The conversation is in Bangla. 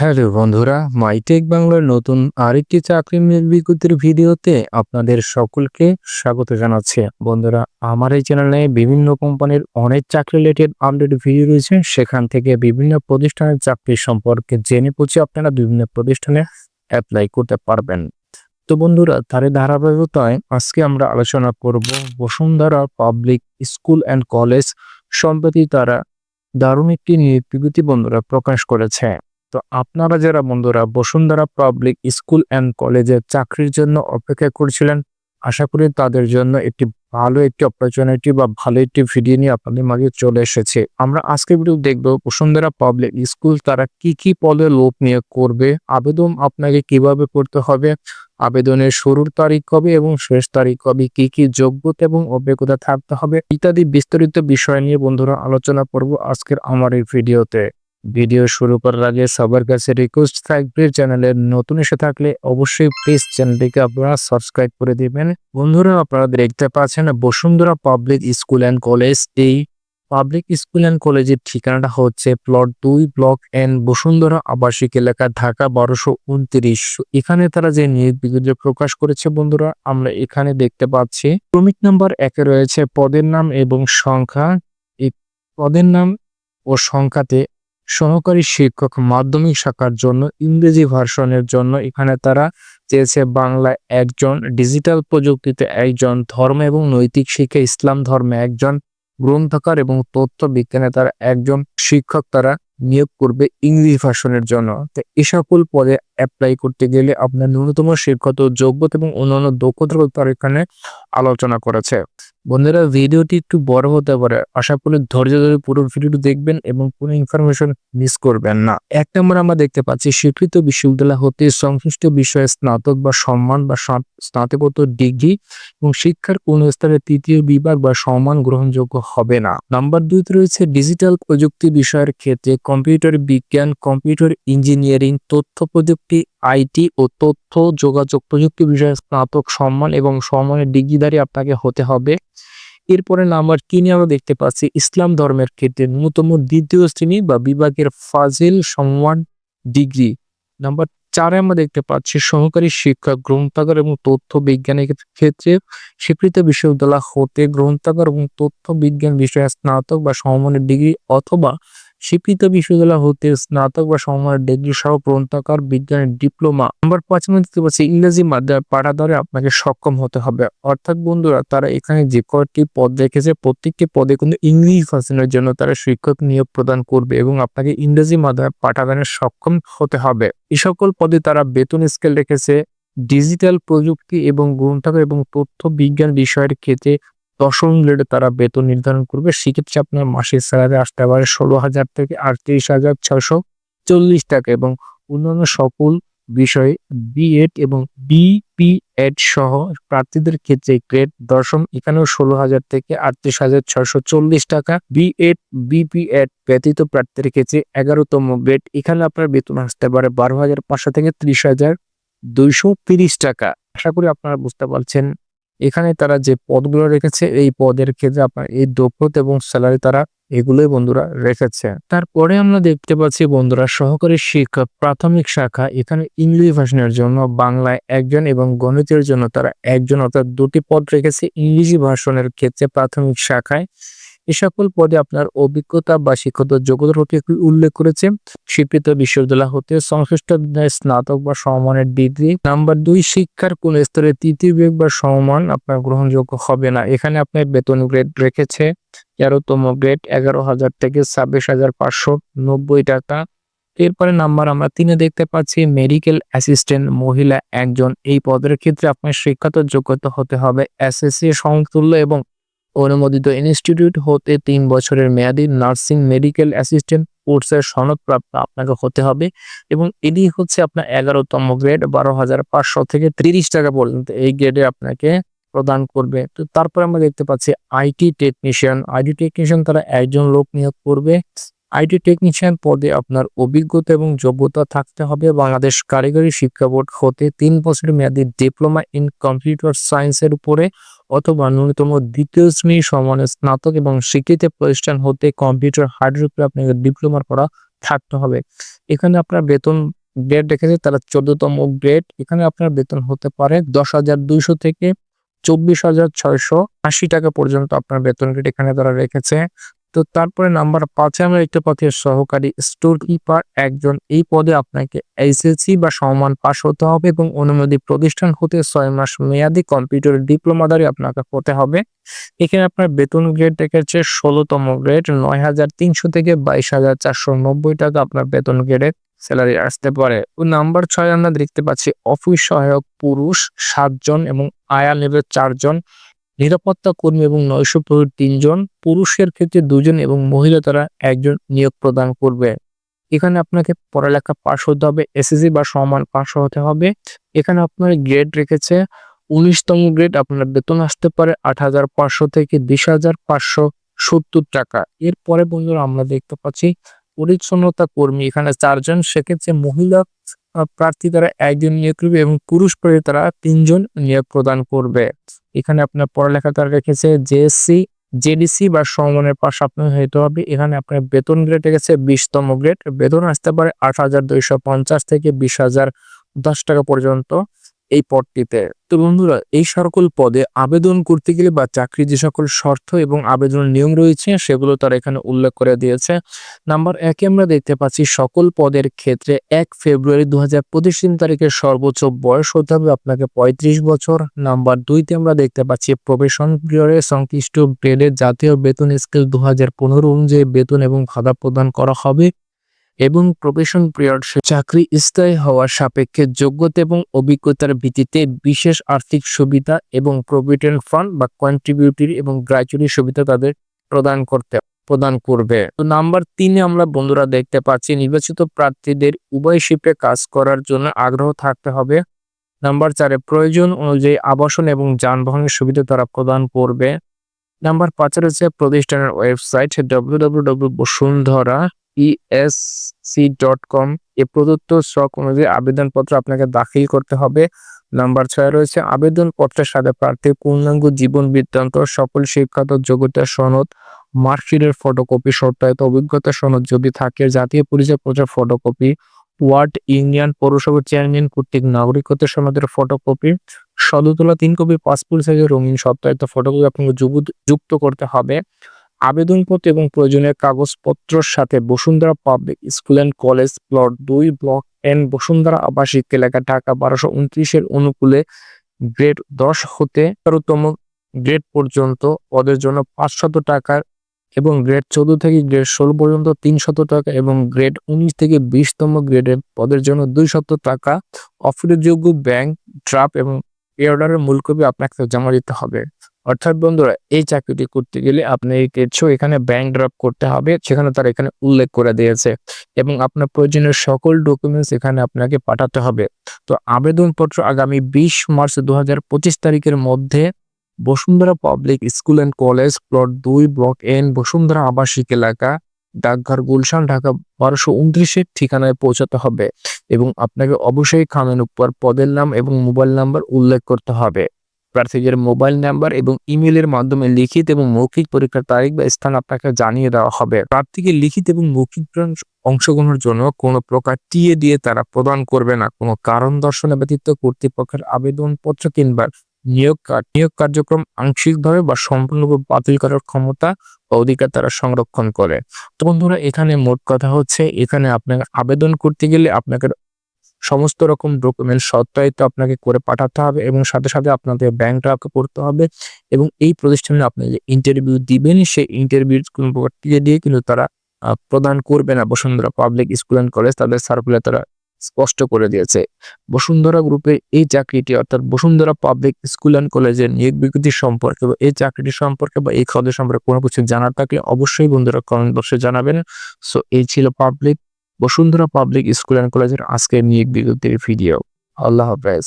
হ্যালো বন্ধুরা, মাইটেক বাংলার নতুন আরেকটি চাকরি বিজ্ঞপ্তির ভিডিওতে আপনাদের সকলকে স্বাগত জানাচ্ছি। বন্ধুরা, আমার এই চ্যানেলে বিভিন্ন কোম্পানির অনেক চাকরি রিলেটেড আপডেট ভিডিও রয়েছে। সেখান থেকে বিভিন্ন প্রতিষ্ঠানের চাকরি সম্পর্কে জেনে পুছে আপনারা বিভিন্ন প্রতিষ্ঠানে অ্যাপ্লাই করতে পারবেন। তো বন্ধুরা তার ধারাবাহিকতায় আজকে আমরা আলোচনা করব Bashundhara public school and college সম্প্রতি তারা দারুণ একটি বিজ্ঞপ্তি বন্ধুরা প্রকাশ করেছে। তো আপনারা যারা বন্ধুরা বসুন্ধরা পাবলিক স্কুল অ্যান্ড কলেজে চাকরির জন্য অপেক্ষা করছিলেন, আশা করি তাদের জন্য একটি ভালো একটি অপরচুনিটি বা ভালো একটি ভিডিও নিয়ে আপনাদের মাঝে চলে এসেছে। আমরা আজকে ভিডিও দেখব বসুন্ধরা পাবলিক স্কুল তারা কি কি পদে লোক নিয়োগ করবে, আবেদন আপনাকে কীভাবে করতে হবে, আবেদনের শুরুর তারিখ কবে এবং শেষ তারিখ কবে, কি কি যোগ্যতা এবং অভিজ্ঞতা থাকতে হবে ইত্যাদি বিস্তারিত বিষয় নিয়ে বন্ধুরা আলোচনা করব আজকের আমার এই ভিডিওতে ভিডিও শুরু করার আগে সবার কাছে রিকোয়েস্ট থাকবে চ্যানেলের নতুন এসে থাকলে অবশ্যই প্লিজ চ্যানেলটিকে আপনারা সাবস্ক্রাইব করে দিবেন। বন্ধুরা, আপনারা দেখতে পাচ্ছেন Bashundhara public school and college এই পাবলিক স্কুল অ্যান্ড কলেজের ঠিকানাটা হচ্ছে প্লট দুই ব্লক এন বসুন্ধরা আবাসিক এলাকা, ঢাকা বারোশো উনত্রিশ। এখানে তারা যে নিয়োগ বিজ্ঞপ্তি প্রকাশ করেছে বন্ধুরা, আমরা এখানে দেখতে পাচ্ছি। ক্রমিক নাম্বার একে রয়েছে পদের নাম এবং সংখ্যা। এই পদের নাম ও সংখ্যাতে সহকারী শিক্ষক মাধ্যমিক শাখার জন্য ইংরেজি ভার্সনের জন্য এখানে তারা চেয়েছে বাংলায় একজন ডিজিটাল প্রযুক্তিতে একজন ধর্ম এবং নৈতিক শিক্ষা ইসলাম ধর্মে একজন গ্রন্থকার এবং তথ্য বিজ্ঞানে তারা একজন শিক্ষক তারা নিয়োগ করবে ইংলিশ ভার্সনের জন্য। তো এ সকল পদে অ্যাপ্লাই করতে গেলে আপনার ন্যূনতম শিক্ষত যোগ্যতা এবং অন্যান্য দক্ষতার ব্যাপারে এখানে আলোচনা করেছে। বন্ধুরা, ভিডিওটি একটু বড় হতে পারে। আশা করি ধৈর্য ধরে পুরো ভিডিওটি দেখবেন এবং কোনো ইনফরমেশন মিস করবেন না। এক নম্বর আমরা দেখতে পাচ্ছি, স্বীকৃত বিশ্ববিদ্যালয় হতে সংশ্লিষ্ট বিষয়ে স্নাতক বা সম্মান বা স্না- স্নাতকোত্তর ডিগ্রি এবং শিক্ষার কোন স্তরে তৃতীয় বিভাগ বা সম্মান গ্রহণযোগ্য হবে না। নাম্বার দুইতে রয়েছে, ডিজিটাল প্রযুক্তি বিষয়ের ক্ষেত্রে কম্পিউটার বিজ্ঞান, কম্পিউটার ইঞ্জিনিয়ারিং, তথ্য প্রযুক্তি আইটি ও তথ্য, যোগাযোগ, প্রযুক্তি বিষয়ে স্নাতক সম্মান এবং সম্মানের ডিগ্রিধারী আপনাকে হতে হবে। এরপরে নাম্বার তিনে আমরা দেখতে পাচ্ছি? ইসলাম ধর্মের ক্ষেত্রে ন্যূনতম দ্বিতীয় শ্রেণি বা বিভাগের ফাজিল সম্মান ডিগ্রি। নাম্বার চারে আমরা দেখতে পাচ্ছি, সহকারী শিক্ষা গ্রন্থাগার এবং তথ্য বিজ্ঞানের ক্ষেত্রে স্বীকৃত বিশ্ববিদ্যালয় হতে গ্রন্থাগার এবং তথ্য বিজ্ঞান বিষয়ে স্নাতক বা সমমানের ডিগ্রি অথবা স্বীকৃত বিশ্ববিদ্যালয় হতে স্নাতক বা সমমানের ডিগ্রি সহ গ্রন্থাগার বিজ্ঞানের ডিপ্লোমা নাম্বার পাঁচ আমরা দেখতে পাচ্ছি ইংরেজি মাধ্যমে পাঠাদারে আপনাকে সক্ষম হতে হবে। অর্থাৎ বন্ধুরা, তারা এখানে যে কয়েকটি পদ রেখেছে প্রত্যেকটি পদে কিন্তু ইংলিশ ভার্সনের জন্য তারা শিক্ষক নিয়োগ প্রদান করবে এবং আপনাকে ইংরেজি মাধ্যমে পাঠাদানে সক্ষম হতে হবে। এই সকল পদে তারা বেতন স্কেল রেখেছে ডিজিটাল প্রযুক্তি এবং গ্রন্থাগার এবং তথ্য বিজ্ঞান বিষয়ের ক্ষেত্রে দশম গ্রেডে তারা বেতন নির্ধারণ করবে। সেক্ষেত্রে আপনার মাসের স্যালারি আসতে পারে ষোলো হাজার থেকে আটত্রিশ হাজার ছশো চল্লিশ টাকা এবং অন্যান্য সকল বিষয়ে বিএড এবং বিপিএড সহ প্রার্থীদের ক্ষেত্রে গ্রেড দশম এখানেও ষোলো হাজার থেকে আটত্রিশ হাজার ছশো চল্লিশ টাকা। বিএড বিপিএড ব্যতীত প্রার্থীদের ক্ষেত্রে এগারোতম গ্রেড এখানে আপনার বেতন আসতে পারে বারো হাজার পাঁচশো থেকে ত্রিশ হাজার দুইশো তিরিশ টাকা। আশা করি আপনারা বুঝতে পারছেন। এখানে তারা যে পদগুলো রেখেছে, এই পদের ক্ষেত্রে আপনার এই দক্ষতা এবং স্যালারি তারা এগুলোই বন্ধুরা রেখেছে। তারপরে আমরা দেখতে পাচ্ছি বন্ধুরা সহকারী শিক্ষা প্রাথমিক শাখা, এখানে ইংলিশ ভাষণের জন্য বাংলায় একজন এবং গণিতের জন্য তারা একজন, অর্থাৎ দুটি পদ রেখেছে ইংরেজি ভাষণের ক্ষেত্রে প্রাথমিক শাখায়। এ সকল পদে আপনার অভিজ্ঞতা বা শিক্ষত যোগ্যতার প্রতি উল্লেখ করেছে? স্বীকৃত বিশ্ববিদ্যালয় হতে সংশ্লিষ্ট স্নাতক বা সমমানের ডিগ্রি। নাম্বার দুই, শিক্ষার কোন স্তরে তৃতীয় বিভাগ বা সমমান আপনার গ্রহণযোগ্য হবে না। এখানে আপনার বেতন গ্রেড রেখেছে, তেরোতম গ্রেড, এগারো হাজার থেকে ছাব্বিশ হাজার পাঁচশো নব্বই টাকা। এরপরে নাম্বার আমরা তিনে দেখতে পাচ্ছি, মেডিকেল অ্যাসিস্ট্যান্ট মহিলা একজন। এই পদের ক্ষেত্রে আপনার শিক্ষাত যোগ্যতা হতে হবে, এসএসসি সমতুল্য এবং অনুমোদিত ইনস্টিটিউট হতে তিন বছরের মেয়াদী নার্সিং মেডিকেল অ্যাসিস্ট্যান্ট কোর্সের সনদপ্রাপ্ত আপনাকে হতে হবে এবং এটি হচ্ছে আপনার এগারোতম গ্রেড, বারো হাজার পাঁচশো থেকে তিরিশ টাকা পর্যন্ত এই গ্রেডে আপনাকে প্রদান করবে। তো তারপরে আমরা দেখতে পাচ্ছি আইটি টেকনিশিয়ান। আইটি টেকনিশিয়ান তারা একজন লোক নিয়োগ করবে। আইটি টেকনিশিয়ান পদে আপনার অভিজ্ঞতা এবং যোগ্যতা থাকতে হবে। বাংলাদেশ কারিগরি শিক্ষা বোর্ড হতে তিন বছরের মেয়াদী ডিপ্লোমা ইন কম্পিউটার সায়েন্সের উপরে অথবা ন্যূনতম দ্বিতীয় শ্রেণি সমানের স্নাতক এবং স্বীকৃত প্রতিষ্ঠান হতে কম্পিউটার হার্ডওয়্যার উপরে আপনাকে ডিপ্লোমা করা থাকতে হবে। এখানে আপনার বেতন গ্রেড রেখেছে তারা চোদ্দতম গ্রেড এখানে আপনার বেতন হতে পারে দশ হাজার দুইশো থেকে চব্বিশ হাজার ছয়শো আশি টাকা পর্যন্ত আপনার বেতন গ্রেড এখানে তারা রেখেছে। তো তারপরে নাম্বার পাঁচে আমরা দেখতে পাচ্ছি সহকারী স্টোর কিপার একজন। এই পদে আপনাকে এসএসসি বা সমান পাশ হতে হবে এবং অনুমোদিত প্রতিষ্ঠান হতে ছয় মাস মেয়াদি কম্পিউটার ডিপ্লোমা ডিপ্লোমাদারি আপনাকে হতে হবে। এখানে আপনার বেতন গ্রেড রেখেছে ষোলোতম গ্রেড নয় হাজার তিনশো থেকে বাইশ হাজার চারশো নব্বই টাকা আপনার বেতন গ্রেডের স্যালারি আসতে পারে। ও নাম্বার ছয় আমরা দেখতে পাচ্ছি অফিস সহায়ক পুরুষ সাতজন এবং আয়া নেবে চারজন। নিরাপত্তা কর্মী এবং নয়শো তিনজন, পুরুষের ক্ষেত্রে দুজন এবং মহিলা তারা একজন নিয়োগ প্রদান করবে। এখানে আপনাকে পড়ালেখা পাশ হতে হবে, এসএসসি বা সমান পাশ হতে হবে। এখানে আপনার গ্রেড রেখেছে, উনিশতম গ্রেড আপনার বেতন আসতে পারে আট হাজার পাঁচশো থেকে বিশ হাজার পাঁচশো সত্তর টাকা। এরপরে বন্ধুরা আমরা দেখতে পাচ্ছি, পরিচ্ছন্নতা কর্মী, এখানে চারজন, সেক্ষেত্রে মহিলা প্রার্থী তারা একজন নিয়োগ করবে এবং পুরুষ প্রার্থী তারা তিনজন নিয়োগ প্রদান করবে। এখানে আপনার পড়ালেখা তারা রেখেছে জেএসসি, জেডিসি বা সমমানের পাশ আপনার হইতে হবে। এখানে আপনার বেতন গ্রেড রেখেছে বিশতম গ্রেড বেতন আসতে পারে আট হাজার দুইশো পঞ্চাশ থেকে বিশ হাজার দশ টাকা পর্যন্ত। এই পদটিতে। তো বন্ধুরা, এই সকল পদে আবেদন করতে গেলে বা চাকরি যে সকল শর্ত এবং আবেদন নিয়ম রয়েছে, সেগুলো তারা এখানে উল্লেখ করে দিয়েছে। নাম্বার একে আমরা দেখতে পাচ্ছি, সকল পদের ক্ষেত্রে এক ফেব্রুয়ারি দু হাজার পঁচিশ দিন তারিখের সর্বোচ্চ বয়স হতে হবে আপনাকে পঁয়ত্রিশ বছর। নাম্বার দুইতে আমরা দেখতে পাচ্ছি, প্রবেশন পিরিয়ডে সংশ্লিষ্ট গ্রেডের জাতীয় বেতন স্কেল দু হাজার পনেরো অনুযায়ী বেতন এবং ভাতা প্রদান করা হবে। এবং প্রবেশন পিরিয়ড চাকরি স্থায়ী হওয়ার সাপেক্ষে যোগ্যতা এবং অভিজ্ঞতার ভিত্তিতে বিশেষ আর্থিক সুবিধা এবং প্রভিডেন্ট ফান্ড বা কন্ট্রিবিউটরি এবং গ্র্যাচুইটি সুবিধা তাদের প্রদান করতে, প্রদান করবে। তো নাম্বার তিনে আমরা বন্ধুরা দেখতে পাচ্ছি, নির্বাচিত প্রার্থীদের উভয় শিফটে কাজ করার জন্য আগ্রহ থাকতে হবে। নাম্বার চারে, প্রয়োজন অনুযায়ী আবাসন এবং যানবাহনের সুবিধা তারা প্রদান করবে। নাম্বার পাঁচে রয়েছে প্রতিষ্ঠানের website W W W Bashundhara. ESC dot com এ প্রদত্ত স্টক অনুযায়ী আবেদনপত্র আপনাকে দাখিল করতে হবে। নাম্বার ছয় রয়েছে, আবেদনপত্রের সাথে প্রার্থীর পূর্ণাঙ্গ জীবন বৃত্তান্ত সকল শিক্ষাগত যোগ্যতা সনদ, মার্কশিটের ফটোকপি, সত্যায়িত অভিজ্ঞতা সনদ যদি থাকে, জাতীয় পরিচয় পরিচয়পত্রের ফটোকপি ওয়ার্ড ইউনিয়ন পৌরসভার চেয়ারম্যান কর্তৃক নাগরিকত্ব সনদের ফটোকপি সদতলা তিন কপি, পাসপোর্ট সাইজের রঙিন সত্যায়িত ফটোকপি আপনাকে যুক্ত করতে হবে। আবেদনপত্র এবং প্রয়োজনীয় কাগজপত্রর সাথে Bashundhara public school and college plot দুই, ব্লক এন, বসুন্ধরা আবাসিক এলাকা, ঢাকা বারোশো উনত্রিশের অনুকূলে গ্রেড দশ হতে তেরোতম গ্রেড পর্যন্ত পদের জন্য পাঁচশত টাকা এবং গ্রেড চোদ্দ থেকে গ্রেড ষোলো পর্যন্ত তিনশত টাকা এবং গ্রেড উনিশ থেকে বিশতম গ্রেডের পদের জন্য দুইশত টাকা। অফিরযোগ্য ব্যাংক, ড্রাফট এবং পে অর্ডারের মূল কপি আপনাকে জমা দিতে হবে। অর্থাৎ বন্ধুরা, এই চাকরিটি করতে গেলে আপনি কিছু এখানে ব্যাংক ড্রপ করতে হবে। সেখানে তারা এখানে উল্লেখ করে দিয়েছে এবং আপনার প্রয়োজনীয় সকল ডকুমেন্টস এখানে আপনাকে পাঠাতে হবে। তো আবেদনপত্র আগামী বিশ মার্চ দুহাজার পঁচিশ তারিখের মধ্যে Bashundhara public school and college plot দুই ব্লক এন বসুন্ধরা আবাসিক এলাকা, ডাকঘর গুলশান, ঢাকা বারোশো উনত্রিশের ঠিকানায় পৌঁছাতে হবে এবং আপনাকে অবশ্যই খামের উপর পদের নাম এবং মোবাইল নাম্বার উল্লেখ করতে হবে। প্রার্থীদের মোবাইল নাম্বার এবং ইমেলের মাধ্যমে লিখিত এবং মৌখিক পরীক্ষার তারিখ বা স্থান আপনাকে জানিয়ে দেওয়া হবে। প্রার্থীকে লিখিত এবং মৌখিক অংশগ্রহণের জন্য কোনো প্রকার টিএ দিয়ে তারা প্রদান করবে না। কোনো কারণ দর্শনে ব্যতীত কর্তৃপক্ষের আবেদনপত্র কিংবা নিয়োগ নিয়োগ কার্যক্রম আংশিকভাবে বা সম্পূর্ণভাবে বাতিল করার ক্ষমতা বা অধিকার তারা সংরক্ষণ করে। তো বন্ধুরা, এখানে মোট কথা হচ্ছে, এখানে আপনাকে আবেদন করতে গেলে আপনাকে সমস্ত রকম ডকুমেন্ট সত্যায়িত আপনাকে করে পাঠাতে হবে এবং সাথে সাথে আপনাদের ব্যাংক ড্রাফট করতে হবে এবং এই প্রতিষ্ঠানে আপনি যে ইন্টারভিউ দিবেন, সেই ইন্টারভিউ কোনো প্রকার দিয়ে কিন্তু তারা প্রদান করবে না। Bashundhara public school and college তাদের সার্কুলার তারা স্পষ্ট করে দিয়েছে। বসুন্ধরা গ্রুপের এই চাকরিটি অর্থাৎ বসুন্ধরা পাবলিক স্কুল অ্যান্ড কলেজের নিয়োগ বিজ্ঞপ্তি সম্পর্কে বা এই চাকরিটি সম্পর্কে বা এই খাদ্য সম্পর্কে কোনো কিছু জানার থাকলে অবশ্যই বন্ধুরা কমেন্ট বক্সে জানাবেন। সো এই ছিল public Bashundhara public school and কলেজের আজকের নিয়োগ বিজ্ঞপ্তির ভিডিও আল্লাহ হাফেজ।